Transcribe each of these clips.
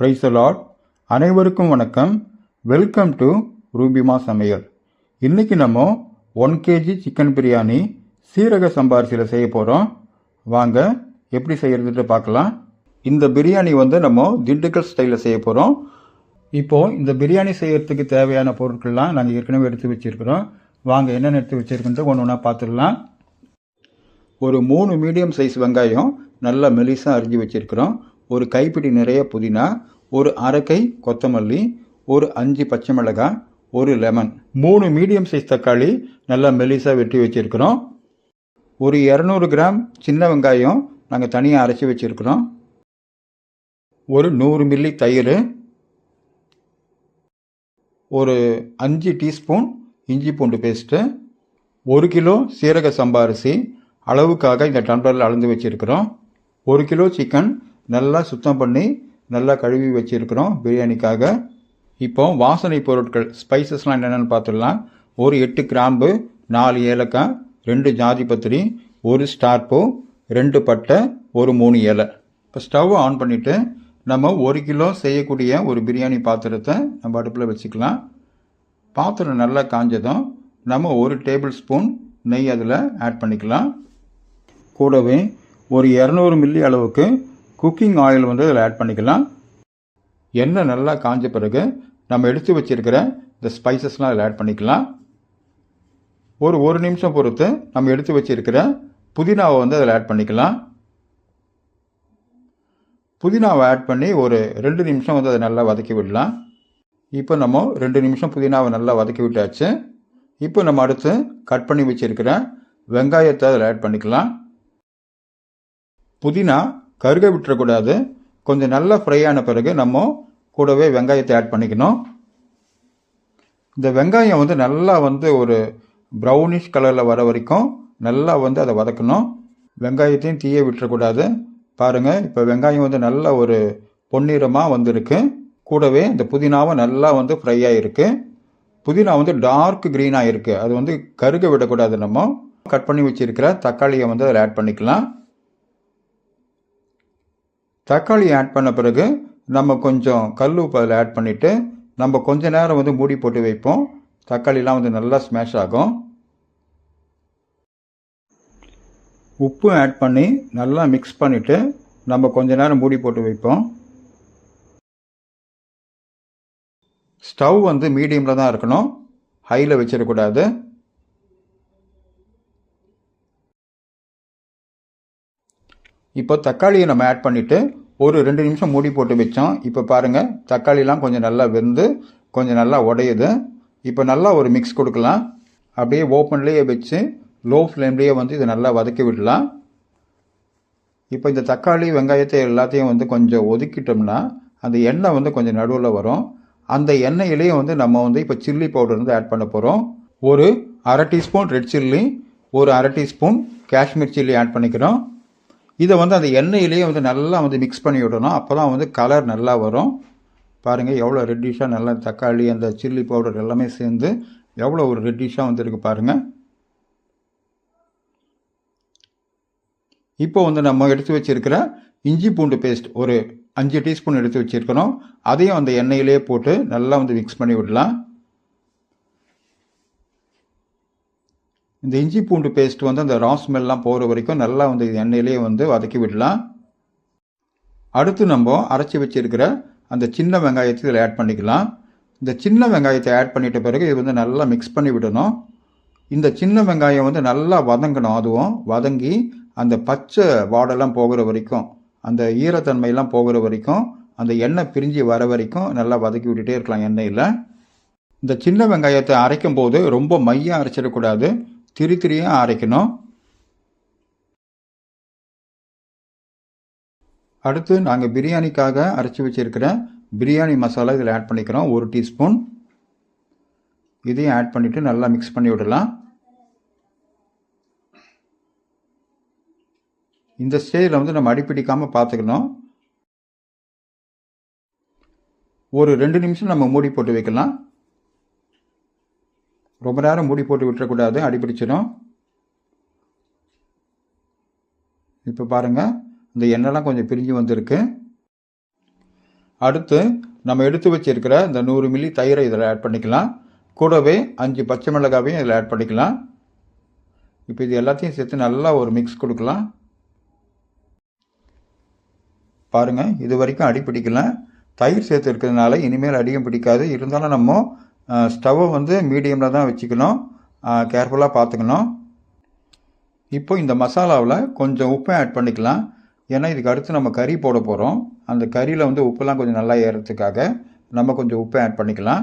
Price Lord அனைவருக்கும் வணக்கம். Welcome to Rubima சமையல் இன்னைக்கு நம்ம ஒன் கேஜி சிக்கன் பிரியாணி சீரக சம்பாரிசியில் செய்ய போகிறோம் வாங்க எப்படி செய்யறதுட்டு பார்க்கலாம். இந்த பிரியாணி வந்து நம்ம திண்டுக்கல் ஸ்டைலில் செய்ய போகிறோம் இப்போ இந்த பிரியாணி செய்கிறதுக்கு தேவையான பொருட்கள்லாம் நாங்கள் ஏற்கனவே எடுத்து வச்சுருக்கிறோம். வாங்க என்னென்ன எடுத்து வச்சிருக்கோம் ஒன்று ஒன்றா பார்த்துடலாம். ஒரு மூணு மீடியம் சைஸ் வெங்காயம் நல்லா மெலிசாக அரிஞ்சு வச்சுருக்குறோம். ஒரு கைப்பிடி நிறைய புதினா ஒரு அரைக்கை கொத்தமல்லி ஒரு அஞ்சு பச்சை மிளகாய் ஒரு லெமன். மூணு மீடியம் சைஸ் தக்காளி நல்லா மெலிசாக வெட்டி வச்சிருக்கிறோம். ஒரு இரநூறு கிராம் சின்ன வெங்காயம் நாங்கள் தனியாக அரைச்சி வச்சுருக்குறோம். ஒரு நூறு மில்லி தயிர் ஒரு அஞ்சு டீஸ்பூன் இஞ்சி பூண்டு பேஸ்ட்டு ஒரு கிலோ சீரக சம்பா அரிசி. அளவுக்காக இந்த டம்ளரில் அளந்து வச்சுருக்கிறோம். ஒரு கிலோ சிக்கன் நல்லா சுத்தம் பண்ணி நல்லா கழுவி வச்சுருக்கிறோம் பிரியாணிக்காக. இப்போ வாசனை பொருட்கள் ஸ்பைசஸ்லாம் என்னென்னு பார்த்துடலாம். ஒரு எட்டு கிராம்பு நாலு ஏலக்காய் ரெண்டு ஜாதி பத்திரி ஒரு ஸ்டார் பூ ரெண்டு பட்டை ஒரு மூணு இலை. இப்போ ஸ்டவ் ஆன் பண்ணிவிட்டு நம்ம ஒரு கிலோ செய்யக்கூடிய ஒரு பிரியாணி பாத்திரத்தை நம்ம அடுப்பில் வச்சுக்கலாம். பாத்திரம் நல்லா காஞ்சதும் நம்ம ஒரு டேபிள் ஸ்பூன் நெய் அதில் ஆட் பண்ணிக்கலாம். கூடவே ஒரு இரநூறு மில்லி அளவுக்கு குக்கிங் ஆயில் வந்து அதில் ஆட் பண்ணிக்கலாம். எண்ணெய் நல்லா காஞ்ச பிறகு நம்ம எடுத்து வச்சுருக்கிற இந்த ஸ்பைசஸ்லாம் அதில் ஆட் பண்ணிக்கலாம். ஒரு ஒரு நிமிஷம் பொறுத்து நம்ம எடுத்து வச்சுருக்கிற புதினாவை வந்து அதில் ஆட் பண்ணிக்கலாம். புதினாவை ஆட் பண்ணி ஒரு ரெண்டு நிமிஷம் வந்து அதை நல்லா வதக்கி விடலாம். இப்போ நம்ம ரெண்டு நிமிஷம் புதினாவை நல்லா வதக்கி விட்டாச்சு. இப்போ நம்ம அடுத்து கட் பண்ணி வச்சுருக்கிற வெங்காயத்தை அதில் ஆட் பண்ணிக்கலாம். புதினா கருக விட்டுறக்கூடாது. கொஞ்சம் நல்லா ஃப்ரை ஆன பிறகு நம்ம கூடவே வெங்காயத்தை ஆட் பண்ணிக்கணும். இந்த வெங்காயம் வந்து நல்லா வந்து ஒரு ப்ரௌனிஷ் கலரில் வர வரைக்கும் நல்லா வந்து அதை வதக்கணும். வெங்காயத்தையும் தீய விட்டுறக்கூடாது. பாருங்கள் இப்போ வெங்காயம் வந்து நல்ல ஒரு பொன்னிறமாக வந்திருக்கு. கூடவே இந்த புதினாவும் நல்லா வந்து ஃப்ரை ஆகிருக்கு புதினா வந்து டார்க் க்ரீனாக இருக்குது அது வந்து கருக விடக்கூடாது நம்ம. கட் பண்ணி வச்சுருக்கிற தக்காளியை வந்து அதில் ஆட் பண்ணிக்கலாம். தக்காளி ஆட் பண்ண பிறகு நம்ம கொஞ்சம் கல் உப்பு அதில் ஆட் பண்ணிவிட்டு நம்ம கொஞ்ச நேரம் வந்து மூடி போட்டு வைப்போம். தக்காளிலாம் வந்து நல்லா ஸ்மேஷ் ஆகும். உப்பு ஆட் பண்ணி நல்லா மிக்ஸ் பண்ணிவிட்டு நம்ம கொஞ்ச நேரம் மூடி போட்டு வைப்போம். ஸ்டவ் வந்து மீடியமில் தான் இருக்கணும். ஹையில் வச்சிடக்கூடாது. இப்போ தக்காளியை நம்ம ஆட் பண்ணிவிட்டு ஒரு ரெண்டு நிமிஷம் மூடி போட்டு வச்சோம். இப்போ பாருங்கள் தக்காளிலாம் கொஞ்சம் நல்லா வெந்து கொஞ்சம் நல்லா உடையுது. இப்போ நல்லா ஒரு மிக்ஸ் கொடுக்கலாம். அப்படியே ஓப்பன்லேயே வச்சு லோ ஃப்ளேம்லேயே வந்து இதை நல்லா வதக்கி விடலாம். இப்போ இந்த தக்காளி வெங்காயத்தை எல்லாத்தையும் வந்து கொஞ்சம் ஒதுக்கிட்டோம்னா அந்த எண்ணெய் வந்து கொஞ்சம் நடுவில் வரும். அந்த எண்ணெயிலையும் வந்து நம்ம வந்து இப்போ சில்லி பவுடர் வந்து ஆட் பண்ண போகிறோம் ஒரு அரை டீஸ்பூன் ரெட் சில்லி ஒரு அரை டீஸ்பூன் காஷ்மீர் சில்லி ஆட் பண்ணிக்கிறோம். இதை வந்து அந்த எண்ணெயிலேயே வந்து நல்லா வந்து மிக்ஸ் பண்ணி விடணும். அப்போ தான் வந்து கலர் நல்லா வரும். பாருங்கள் எவ்வளோ ரெட்டிஷாக நல்லா தக்காளி அந்த சில்லி பவுடர் எல்லாமே சேர்ந்து எவ்வளோ ஒரு ரெட்டிஷாக வந்துருக்கு பாருங்கள் இப்போ வந்து நம்ம எடுத்து வச்சிருக்கிற இஞ்சி பூண்டு பேஸ்ட் ஒரு அஞ்சு டீஸ்பூன் எடுத்து வச்சுருக்கணும். அதையும் அந்த எண்ணெயிலே போட்டு நல்லா வந்து மிக்ஸ் பண்ணி விடலாம். இந்த இஞ்சி பூண்டு பேஸ்ட் வந்து அந்த ரா ஸ்மெல்லாம் போகிற வரைக்கும் நல்லா வந்து இது எண்ணெயிலே வந்து வதக்கி விடலாம். அடுத்து நம்ம அரைச்சி வச்சிருக்கிற அந்த சின்ன வெங்காயத்தை இதில் ஆட் பண்ணிக்கலாம். இந்த சின்ன வெங்காயத்தை ஆட் பண்ணிட்ட பிறகு இது வந்து நல்லா மிக்ஸ் பண்ணி விடணும். இந்த சின்ன வெங்காயம் வந்து நல்லா வதங்கணும் அதுவும். வதங்கி அந்த பச்சை வாடெல்லாம் போகிற வரைக்கும் அந்த ஈரத்தன்மையெல்லாம் போகிற வரைக்கும் அந்த எண்ணெய் பிரிஞ்சு வர வரைக்கும் நல்லா வதக்கி விட்டுட்டே இருக்கலாம் எண்ணெயில். இந்த சின்ன வெங்காயத்தை அரைக்கும் போது ரொம்ப மையம் அரைச்சிடக்கூடாது. திரி திரியாக அரைக்கணும். அடுத்து நாங்கள் பிரியாணிக்காக அரைச்சி வச்சுருக்கிற பிரியாணி மசாலா இதில் ஆட் பண்ணிக்கிறோம். ஒரு டீஸ்பூன். இதையும் ஆட் பண்ணிவிட்டு நல்லா மிக்ஸ் பண்ணி விடலாம். இந்த ஸ்டேஜில் வந்து நம்ம அடிப்பிடிக்காமல் பார்த்துக்கணும். ஒரு ரெண்டு நிமிஷம் நம்ம மூடி போட்டு வைக்கலாம். ரொம்ப நேரம் மூடி போட்டு விட்டுறக்கூடாது அடிப்பிடிச்சிடும் இப்போ பாருங்கள் இந்த எண்ணெய்லாம் கொஞ்சம் பிரிஞ்சு வந்திருக்கு. அடுத்து நம்ம எடுத்து வச்சிருக்கிற இந்த நூறு மில்லி தயிரை இதில் ஆட் பண்ணிக்கலாம். கூடவே அஞ்சு பச்சை மிளகாவையும் இதில் ஆட் பண்ணிக்கலாம். இப்போ இது எல்லாத்தையும் சேர்த்து நல்லா ஒரு மிக்ஸ் கொடுக்கலாம். பாருங்கள் இது வரைக்கும் அடி பிடிக்கல தயிர் சேர்த்து இருக்கிறதுனால இனிமேல் அடியும் பிடிக்காது. இருந்தாலும் நம்ம ஸ்டவ்வை வந்து மீடியமில் தான் வச்சுக்கணும். கேர்ஃபுல்லாக பார்த்துக்கணும். இப்போ இந்த மசாலாவில் கொஞ்சம் உப்பை ஆட் பண்ணிக்கலாம். ஏன்னா இதுக்கு அடுத்து நம்ம கறி போட போகிறோம் அந்த கறியில் வந்து உப்புலாம் கொஞ்சம் நல்லா ஏறத்துக்காக நம்ம கொஞ்சம் உப்பை ஆட் பண்ணிக்கலாம்.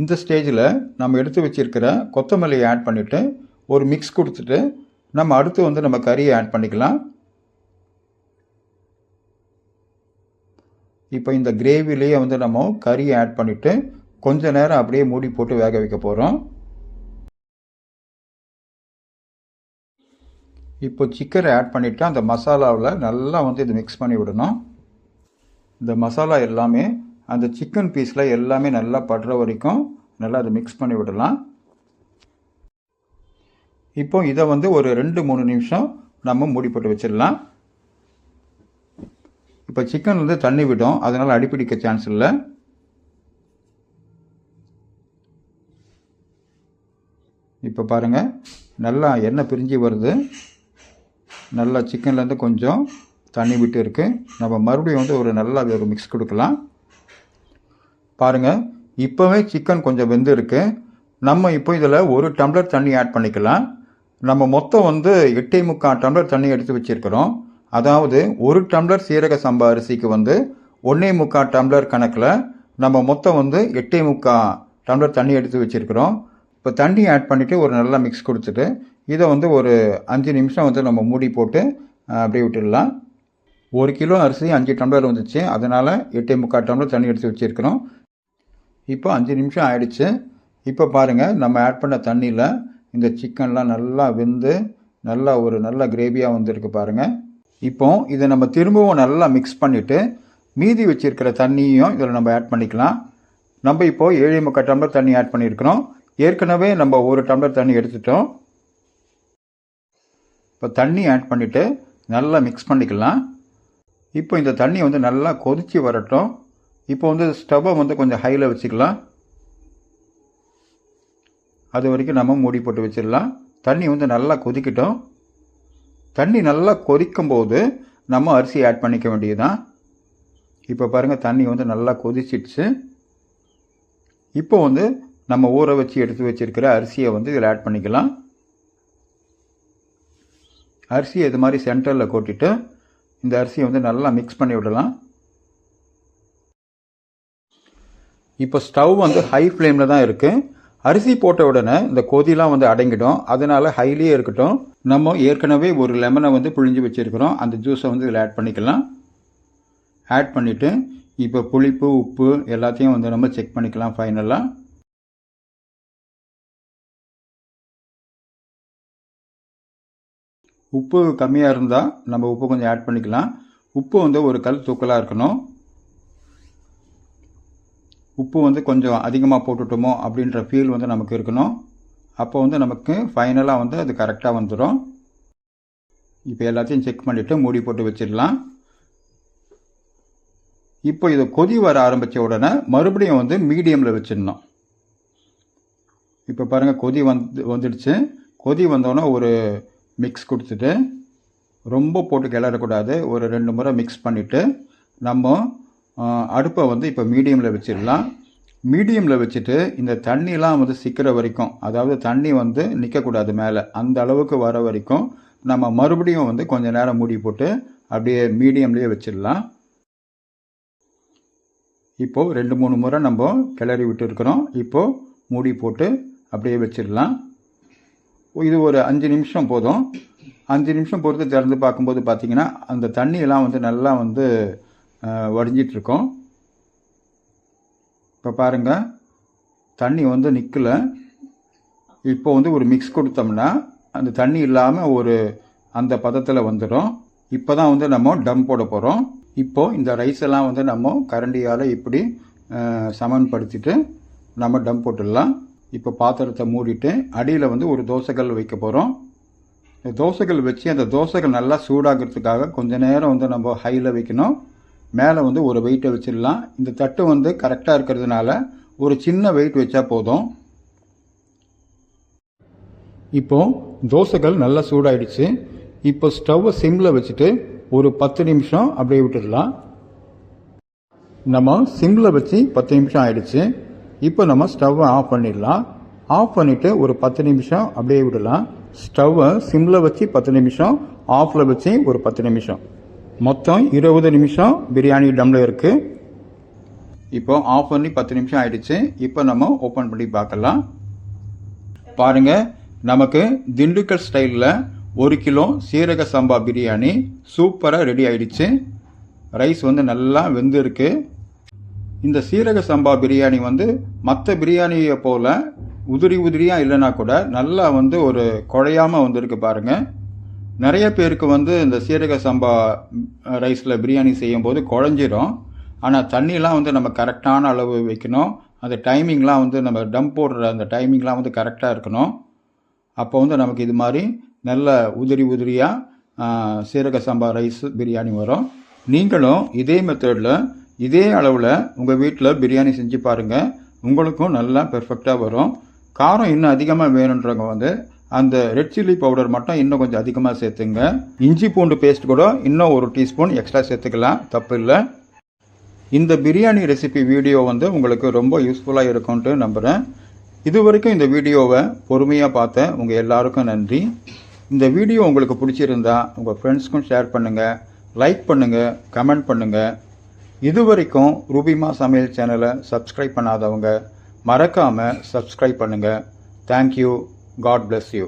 இந்த ஸ்டேஜில் நம்ம எடுத்து வச்சிருக்கிற கொத்தமல்லியை ஆட் பண்ணிவிட்டு ஒரு மிக்ஸ் கொடுத்துட்டு நம்ம அடுத்து வந்து நம்ம கறியை ஆட் பண்ணிக்கலாம். இப்போ இந்த கிரேவிலேயே வந்து நம்ம கறியை ஆட் பண்ணிவிட்டு கொஞ்ச நேரம் அப்படியே மூடி போட்டு வேக வைக்க போகிறோம் இப்போ சிக்கனை ஆட் பண்ணிவிட்டு அந்த மசாலாவில் நல்லா வந்து இதை மிக்ஸ் பண்ணி விடணும். இந்த மசாலா எல்லாமே அந்த சிக்கன் பீஸில் எல்லாமே நல்லா படுற வரைக்கும் நல்லா அதை மிக்ஸ் பண்ணி விடலாம். இப்போ இதை வந்து ஒரு ரெண்டு மூணு நிமிஷம் நம்ம மூடி போட்டு வச்சிடலாம். இப்போ சிக்கன் வந்து தண்ணி விடும். அதனால் அடிப்பிடிக்க சான்ஸ் இல்லை. இப்போ பாருங்கள் நல்லா எண்ணெய் பிரிஞ்சு வருது. நல்லா சிக்கன்லேருந்து கொஞ்சம் தண்ணி விட்டு இருக்குது நம்ம மறுபடியும் வந்து ஒரு நல்லா ஒரு மிக்ஸ் கொடுக்கலாம். பாருங்கள் இப்போவே சிக்கன் கொஞ்சம் வெந்து இருக்குது நம்ம இப்போ இதில் ஒரு டம்ளர் தண்ணி ஆட் பண்ணிக்கலாம். நம்ம மொத்தம் வந்து எட்டே முக்கால் டம்ளர் தண்ணி எடுத்து வச்சுருக்கிறோம். அதாவது ஒரு டம்ளர் சீரக சம்பா அரிசிக்கு வந்து ஒன்றே முக்கால் டம்ளர் கணக்கில் நம்ம மொத்தம் வந்து எட்டே முக்கால் டம்ளர் தண்ணி எடுத்து வச்சுருக்கிறோம். இப்போ தண்ணி ஆட் பண்ணிவிட்டு ஒரு நல்லா மிக்ஸ் கொடுத்துட்டு இதை வந்து ஒரு அஞ்சு நிமிஷம் வந்து நம்ம மூடி போட்டு அப்படியே விட்டுடலாம். ஒரு கிலோ அரிசி அஞ்சு டம்ளர் வந்துச்சு. அதனால் எட்டே முக்கால் டம்ளர் தண்ணி எடுத்து வச்சுருக்கிறோம். இப்போ அஞ்சு நிமிஷம் ஆயிடுச்சு. இப்போ பாருங்கள் நம்ம ஆட் பண்ண தண்ணியில் இந்த சிக்கன்லாம் நல்லா வெந்து நல்லா ஒரு நல்ல கிரேவியாக வந்திருக்கு பாருங்கள் இப்போ இதை நம்ம திரும்பவும் நல்லா மிக்ஸ் பண்ணிவிட்டு மீதி வச்சுருக்கிற தண்ணியும் இதில் நம்ம ஆட் பண்ணிக்கலாம். நம்ம இப்போது ஏழு முக்கால் டம்ளர் தண்ணி ஆட் பண்ணியிருக்கிறோம். ஏற்கனவே நம்ம ஒரு டம்ளர் தண்ணி எடுத்துட்டோம். இப்போ தண்ணி ஆட் பண்ணிவிட்டு நல்லா மிக்ஸ் பண்ணிக்கலாம். இப்போ இந்த தண்ணி வந்து நல்லா கொதித்து வரட்டும். இப்போ வந்து ஸ்டவ்வை வந்து கொஞ்சம் ஹையில் வச்சுக்கலாம். அது வரைக்கும் நம்ம மூடி போட்டு வச்சிடலாம். தண்ணி வந்து நல்லா கொதிக்கட்டும். தண்ணி நல்லா கொதிக்கும் போது நம்ம அரிசி ஆட் பண்ணிக்க வேண்டியதுதான். இப்போ பாருங்கள் தண்ணி வந்து நல்லா கொதிச்சிடுச்சு. இப்போ வந்து நம்ம ஊற வச்சு எடுத்து வச்சிருக்கிற அரிசியை வந்து இதில் ஆட் பண்ணிக்கலாம். அரிசியை இது மாதிரி சென்டரில் கொட்டிட்டு இந்த அரிசியை வந்து நல்லா மிக்ஸ் பண்ணி விடலாம். இப்போ ஸ்டவ் வந்து ஹை ஃப்ளேமில் தான் இருக்குது அரிசி போட்ட உடனே இந்த கொதிலாம் வந்து அடங்கிடும். அதனால் ஹைலியே இருக்கட்டும். நம்ம ஏற்கனவே ஒரு லெமனை வந்து புழிஞ்சு வச்சுருக்கிறோம். அந்த ஜூஸை வந்து இதில் ஆட் பண்ணிக்கலாம். ஆட் பண்ணிவிட்டு இப்போ புளிப்பு உப்பு எல்லாத்தையும் வந்து நம்ம செக் பண்ணிக்கலாம் ஃபைனலாக உப்பு கம்மியாக இருந்தால் நம்ம உப்பு கொஞ்சம் ஆட் பண்ணிக்கலாம். உப்பு வந்து ஒரு கல் தூக்கலாக இருக்கணும். உப்பு வந்து கொஞ்சம் அதிகமாக போட்டுட்டோமோ அப்படின்ற ஃபீல் வந்து நமக்கு இருக்கணும். அப்போ வந்து நமக்கு ஃபைனலாக வந்து அது கரெக்டாக வந்துடும் இப்போ எல்லாத்தையும் செக் பண்ணிவிட்டு மூடி போட்டு வச்சிடலாம். இப்போ இது கொதி வர ஆரம்பித்த உடனே மறுபடியும் வந்து மீடியமில் வச்சிடணும். இப்போ பாருங்கள் கொதி வந்து வந்துடுச்சு. கொதி வந்தோடனே ஒரு மிக்ஸ் கொடுத்துட்டு ரொம்ப போட்டு கிளறக்கூடாது. ஒரு ரெண்டு முறை மிக்ஸ் பண்ணிவிட்டு நம்ம அடுப்பை வந்து இப்போ மீடியமில் வச்சிடலாம். மீடியமில் வச்சுட்டு இந்த தண்ணிலாம் வந்து சிக்கிற வரைக்கும் அதாவது தண்ணி வந்து நிற்கக்கூடாது மேலே அந்த அளவுக்கு வர வரைக்கும் நம்ம மறுபடியும் வந்து கொஞ்ச நேரம் மூடி போட்டு அப்படியே மீடியம்லேயே வச்சிடலாம். இப்போது ரெண்டு மூணு முறை நம்ம கிளறி விட்டுருக்குறோம். இப்போது மூடி போட்டு அப்படியே வச்சிடலாம். இது ஒரு அஞ்சு நிமிஷம் போதும். அஞ்சு நிமிஷம் பொறுத்து திறந்து பார்க்கும்போது பார்த்தீங்கன்னா அந்த தண்ணியெல்லாம் வந்து நல்லா வந்து வடிஞ்சிட்ருக்கோம். இப்போ பாருங்கள் தண்ணி வந்து நிற்கல இப்போ வந்து ஒரு மிக்ஸ் கொடுத்தோம்னா அந்த தண்ணி இல்லாமல் ஒரு அந்த பதத்தில் வந்துடும் இப்போ தான் வந்து நம்ம டம் போட போகிறோம் இப்போது இந்த ரைஸ் எல்லாம் வந்து நம்ம கரண்டியால் இப்படி சமன்படுத்திட்டு நம்ம டம் போட்டுடலாம். இப்போ பாத்திரத்தை மூடிட்டு அடியில் வந்து ஒரு தோசைகள் வைக்க போகிறோம் தோசைகள் வச்சு அந்த தோசைகள் நல்லா சூடாகிறதுக்காக கொஞ்சம் நேரம் வந்து நம்ம ஹையில் வைக்கணும். மேலே வந்து ஒரு வெயிட்டை வச்சிடலாம். இந்த தட்டு வந்து கரெக்டாக இருக்கிறதுனால ஒரு சின்ன வெயிட் வச்சா போதும். இப்போ தோசைகள் நல்லா சூடாயிடுச்சு. இப்போ ஸ்டவ்வை சிம்மில் வச்சுட்டு ஒரு பத்து நிமிஷம் அப்படியே விட்டுடலாம். நம்ம சிம்மில் வச்சு பத்து நிமிஷம் ஆயிடுச்சு. இப்போ நம்ம ஸ்டவ்வை ஆஃப் பண்ணிடலாம். ஆஃப் பண்ணிவிட்டு ஒரு பத்து நிமிஷம் அப்படியே விடலாம். ஸ்டவ்வை சிம்மில் வச்சு பத்து நிமிஷம் ஆஃபில் வச்சு ஒரு பத்து நிமிஷம். மொத்தம் இருபது நிமிஷம் பிரியாணி டம்மில் இருக்குது இப்போ ஆஃப் பண்ணி பத்து நிமிஷம் ஆயிடுச்சு. இப்போ நம்ம ஓப்பன் பண்ணி பார்க்கலாம். பாருங்கள் நமக்கு திண்டுக்கல் ஸ்டைலில் ஒரு கிலோ சீரக சம்பா பிரியாணி சூப்பராக ரெடி ஆயிடுச்சு. ரைஸ் வந்து நல்லா வெந்திருக்கு. இந்த சீரக சம்பா பிரியாணி வந்து மற்ற பிரியாணியை போல் உதிரி உதிரியாக இல்லைனா கூட நல்லா வந்து ஒரு குழையாமல் வந்திருக்கு பாருங்கள் நிறைய பேருக்கு வந்து இந்த சீரக சம்பா ரைஸில் பிரியாணி செய்யும்போது குழஞ்சிரும். ஆனால் தண்ணிலாம் வந்து நம்ம கரெக்டான அளவு வைக்கணும். அந்த டைமிங்லாம் வந்து நம்ம டம் போடுற அந்த டைமிங்லாம் வந்து கரெக்டாக இருக்கணும். அப்போ வந்து நமக்கு இது மாதிரி நல்ல உதிரி உதிரியாக சீரக சம்பா ரைஸ் பிரியாணி வரும். நீங்களும் இதே மெத்தடில் இதே அளவில் உங்கள் வீட்டில் பிரியாணி செஞ்சு பாருங்கள் உங்களுக்கும் நல்லா பெர்ஃபெக்டாக வரும். காரம் இன்னும் அதிகமாக வேணுன்றவங்க வந்து அந்த ரெட் சில்லி பவுடர் மட்டும் இன்னும் கொஞ்சம் அதிகமாக சேர்த்துங்க. இஞ்சி பூண்டு பேஸ்ட் கூட இன்னும் ஒரு டீஸ்பூன் எக்ஸ்ட்ரா சேர்த்துக்கலாம். தப்பு இல்லை. இந்த பிரியாணி ரெசிபி வீடியோ வந்து உங்களுக்கு ரொம்ப யூஸ்ஃபுல்லாக இருக்கும்ன்ட்டு நம்புகிறேன் இது வரைக்கும் இந்த வீடியோவை பொறுமையாக பார்த்த உங்கள் எல்லாருக்கும் நன்றி. இந்த வீடியோ உங்களுக்கு பிடிச்சிருந்தா உங்கள் ஃப்ரெண்ட்ஸ்க்கும் ஷேர் பண்ணுங்கள் லைக் பண்ணுங்கள் கமெண்ட் பண்ணுங்கள் இது வரைக்கும் ரூபிமா சமையல் சேனலை சப்ஸ்கிரைப் பண்ணாதவங்க மறக்காமல் சப்ஸ்கிரைப் பண்ணுங்கள் தேங்க்யூ காட் bless யூ